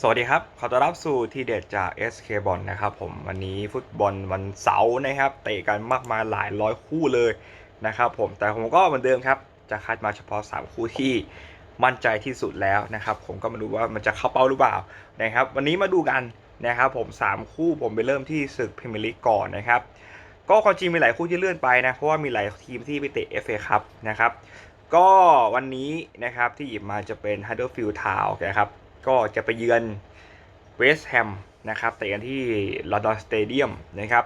สวัสดีครับ ขอต้อนรับสู่ทีเด็ดจาก SK บอลนะครับผมวันนี้ฟุตบอลวันเสาร์นะครับเตะกันมากมายหลายร้อยคู่เลยนะครับผมแต่ผมก็เหมือนเดิมครับ จะคัดมาเฉพาะ 3 คู่ที่มั่นใจที่สุดแล้วนะครับ ผมก็มาดูว่ามันจะเข้าเป้าหรือเปล่านะครับ วันนี้มาดูกันนะครับผม 3 คู่ผมไปเริ่มที่ศึกพรีเมียร์ลีกก่อนนะครับ ก็ความจริงมีหลายคู่ที่เลื่อนไปนะเพราะว่ามีหลายทีมที่ไปเตะ FA ครับนะครับก็วันนี้นะครับที่หยิบมาจะเป็น Huddersfield Town นะครับ ก็จะไปเยือนเวสต์แฮมนะครับเตะกันที่ลอนดอนสเตเดียมนะครับ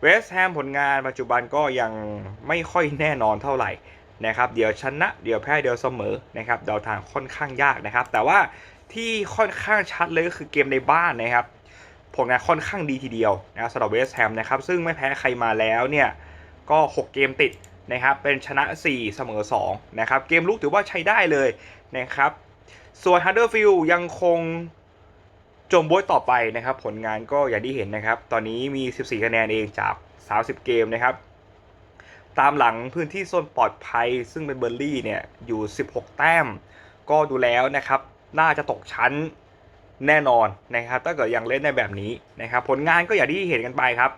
เวสต์แฮมผลงานปัจจุบันก็ยังไม่ค่อยแน่นอนเท่าไหร่นะครับเดี๋ยวชนะเดี๋ยวแพ้เดี๋ยวเสมอนะครับเดาทางค่อนข้างยากนะครับ แต่ว่าที่ค่อนข้างชัดเลยก็คือเกมในบ้านนะครับผลงานค่อนข้างดีทีเดียวนะครับสำหรับเวสต์แฮมนะครับซึ่งไม่แพ้ใครมาแล้วเนี่ยก็ 6 เกมติดนะครับเป็นชนะ 4 เสมอ2นะครับเกมลุกถือว่าใช้ได้เลยนะครับ ส่วนฮันเดอร์ฟิลยังคงจมบวยต่อไปนะครับ ผลงานก็อย่างที่เห็นนะครับ ตอนนี้มี 14 คะแนนเองจาก 30 เกมนะครับ ตามหลังพื้นที่โซนปลอดภัย ซึ่งเป็นเบอร์ลี่เนี่ยอยู่ 16 แต้ม ก็ดูแล้วนะครับ น่าจะตกชั้นแน่นอนนะครับ ถ้าเกิดยังเล่นในแบบนี้นะครับ ผลงานก็อย่างที่เห็นกันไปครับ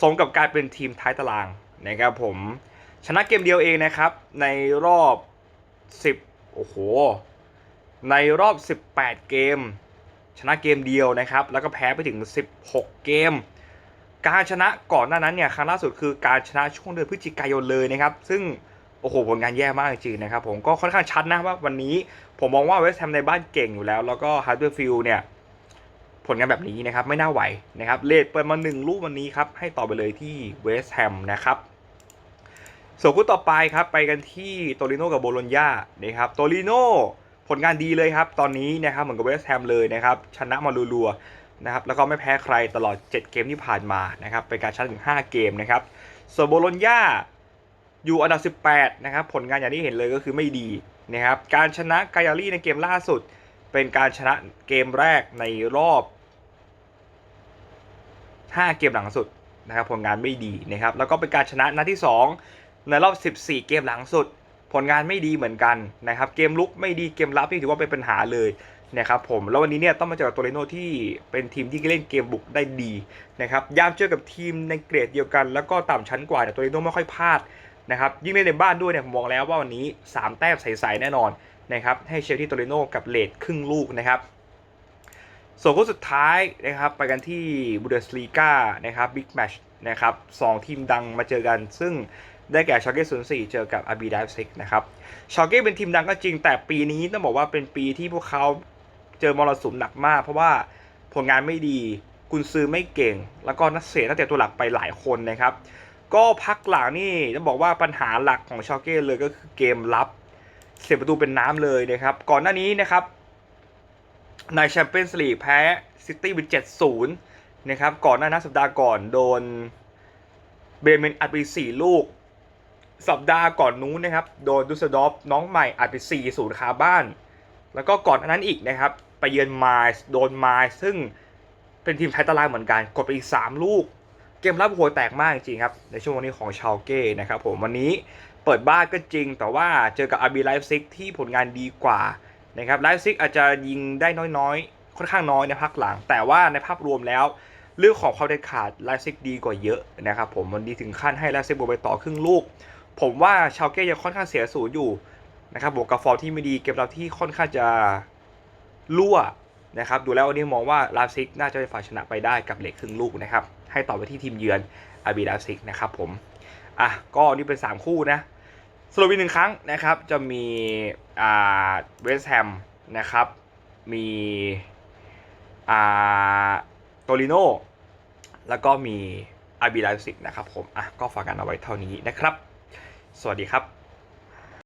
สมกับการเป็นทีมท้ายตารางนะครับผมชนะเกมเดียวเองนะครับ ในรอบ 10 โอ้โห ในรอบ 18 เกม ชนะเกมเดียวนะครับ แล้วก็แพ้ไปถึง 16 เกม การชนะก่อนหน้านั้นเนี่ยครั้งล่าสุดคือการชนะช่วงเดือนพฤศจิกายนเลยนะครับ ซึ่งโอ้โหผลงานแย่มากจริงๆนะครับ ผมก็ค่อนข้างชัดนะว่าวันนี้ผมมองว่าเวสต์แฮมในบ้านเก่งอยู่แล้ว แล้วก็ฮาร์ดเวอร์ฟิลเนี่ยผลงานแบบนี้นะครับไม่น่าไหวนะครับเลดเปิดมาหนึ่งลูกวันนี้ครับให้ต่อไปเลยที่เวสต์แฮมนะครับส่วนคู่ต่อไปครับไปกันที่โตริโนกับโบโลญญานะครับโตริโน ผลงานดีเลยครับ ตอนนี้นะครับเหมือนกับเวสต์แฮมเลยนะครับ ชนะมารัวๆนะครับ แล้วก็ไม่แพ้ใครตลอด 7 เกมที่ผ่านมานะครับ เป็นการชนะถึง 5 เกมนะครับส่วนโบโลญญาอยู่อันดับ 18 นะครับ ผลงานอย่างที่เห็นเลยก็คือไม่ดีนะครับ การชนะกายารี่ในเกมล่าสุด เป็นการชนะเกมแรกในรอบ 5 เกมหลังสุดนะครับ ผลงานไม่ดีนะครับ แล้วก็เป็นการชนะนัดที่ 2 ในรอบ 14 เกมหลังสุด ผลงานไม่ดีเหมือนกันนะครับเกมลุกไม่ดีเกมรับนี่ถือว่าเป็นปัญหาเลยนะครับผมแล้ววันนี้เนี่ยต้องมาเจอกับโตเรโนที่เป็นทีมที่เล่นเกมบุกได้ดีนะครับยามเจอกับทีมในเกรดเดียวกัน แล้วก็ต่ำชั้นกว่าเนี่ยโตเรโนไม่ค่อยพลาดนะครับยิ่งเล่นในบ้านด้วยเนี่ยผมมองแล้วว่าวันนี้ 3 แต้มใสๆแน่นอนนะครับให้เชลที่โตเรโนกับเลดครึ่งลูกนะครับส่วนคู่สุดท้ายนะครับไปกันที่บูเดสลีกานะครับบิ๊กแมชนะครับสองทีมดังมาเจอกันซึ่ง ได้แก่ชอเก้ศูนย์สี่เจอกับอาบีไดฟซิกนะครับชอเก้เป็นทีมดังก็จริงแต่ปีนี้ต้องบอกว่าเป็นปีที่พวกเขาเจอมรสุมหนักมาก เพราะว่าผลงานไม่ดีกุนซือไม่เก่ง แล้วก็นักเสียนักเตะตัวหลักไปหลายคนนะครับ ก็พักหลังนี่ต้องบอกว่าปัญหาหลักของชอเก้เลยก็คือเกมรับเสียประตูเป็นน้ำเลยนะครับ ก่อนหน้านี้นะครับในแชมเปี้ยนส์ลีกแพ้ซิตี้เป็น7-0นะครับ ก่อนหน้านั้นสัปดาห์ก่อนโดนเบรเมนอัดไป4ลูก สัปดาห์ก่อนนู้นนะครับ โดนดูสเซลดอฟน้องใหม่อัดไป4-0คาบ้าน แล้วก็ก่อนหน้านั้นอีกนะครับ ไปเยือนมล์โดนมล์ซึ่งเป็นทีมท้ายตารางเหมือนกัน กดไปอีก 3 ลูก เกมรับหัวแตกมากจริงครับ ในช่วงวันนี้ของชาวเก้นะครับผมวันนี้เปิดบ้านก็จริง แต่ว่าเจอกับอาร์บีไลฟ์ซิกที่ผลงานดีกว่านะครับไลฟ์ซิกอาจจะยิงได้น้อยๆ ค่อนข้างน้อยในภาคหลัง แต่ว่าในภาพรวมแล้วเรื่องของความเด็ดขาดไลฟ์ซิกดีกว่าเยอะนะครับผมมันดีถึงขั้นให้ไลฟ์ซิกบวกไปต่อครึ่งลูก ผมว่าชาวเก้ยังค่อนข้างเสียศูนย์อยู่นะครับบวกกับฟอร์มที่ไม่ดีเกมรับที่ค่อนข้างจะรั่วนะครับดูแล้ววันนี้มองว่าลฟ์ซิกน่าจะเป็นฝ่ายชนะไปได้กับเหล็กครึ่งลูกนะครับให้ต่อไปที่ทีมเยือนอาบีลฟ์ซิกนะครับผมอะก็นี่เป็น 3 คู่นะสรุปอีกหนึ่งครั้งนะครับจะมีอ่าเวสแฮมนะครับมีอ่าโตริโนแล้วก็มีอาบีไลซิกนะครับผมอะก็ฝากกันเอาไว้เท่านี้นะครับ สวัสดีครับ